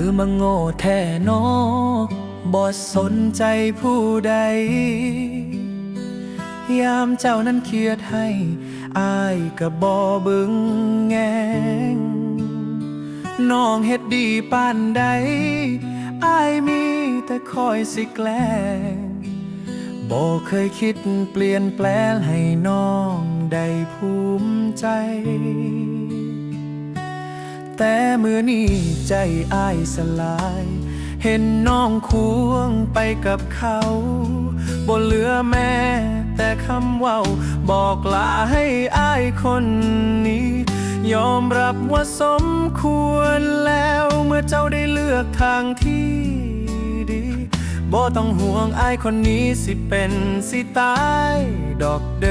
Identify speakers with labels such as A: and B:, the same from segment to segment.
A: ือมาโง่แท้นอกบ่สนใจผู้ใด ยามเจ้านั้นเครียดให้ อายก็บ่เบึงแงงน้องเฮ็ดดีปานใด อายมีแต่คอยสิแกล้งบ่เคยคิดเปลี่ยนแปลงให้น้องได้ภูมิใจ แต่มือนี้ใจอ้ายสลาย เห็นน้องควงไปกับเขาบ่เหลือแม่แต่คำเว่าบอกลาให้อ้ายคนนี้ ยอมรับว่าสมควรแล้วเมื่อเจ้าได้เลือกทางที่ดีบ่ต้องห่วงอ้ายคนนี้สิเป็นสิตาย ดอกเด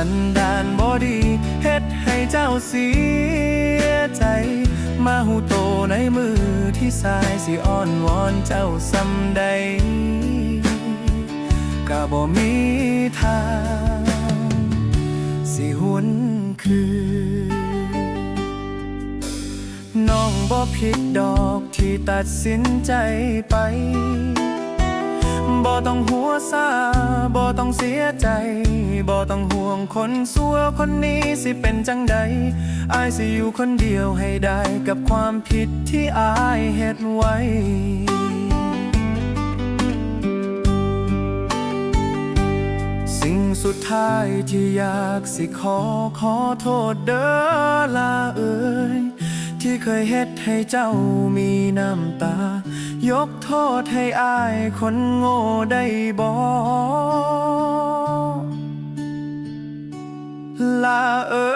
A: สันดานบ่ดีเฮ็ดให้เจ้าเสียใจ มาหูโตในมือที่สายสิอ้อนวอนเจ้าสำใดก็บ่มีทาง สิหวนคืนน้องบ่ผิดดอกที่ตัดสินใจไป บ่ต้องหัวซาบ่ต้องเสียใจบ่ต้องห่วงคนสัวคนนี้สิเป็นจังใดอายสิอยู่คนเดียวให้ได้กับความผิดที่อายเฮ็ดไว้สิ่งสุดท้ายที่อยากสิขอขอโทษเด้อลาเอ่ยที่เคยเฮ็ดให้เจ้ามีน้ำตา ยกโทษให้อายคนโง่ได้บ่ลาเอ่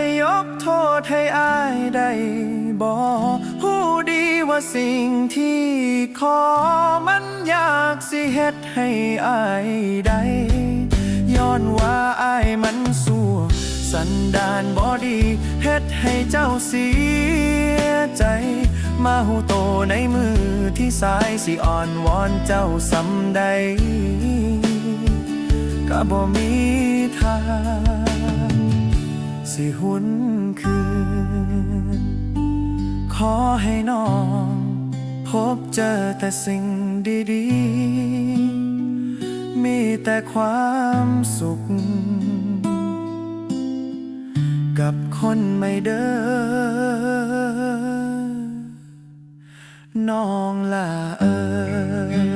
A: ยยกโทษให้อายได้บ่ฮู้ดีว่าสิ่งที่ขอมันอยากสิเฮ็ดให้อายได้ ย้อนว่าอายมันสัว สันดานบอดีเฮ็ดให้เจ้าเสียใจ มาหูโตในมือที่สายสิอ่อนวอนเจ้าสำใดก็บ่มีทางสิหุนคืน ขอให้น้อง พบเจอแต่สิ่งดีๆ มีแต่ความสุข กับคนไม่เด้อน้องลาเอ่ย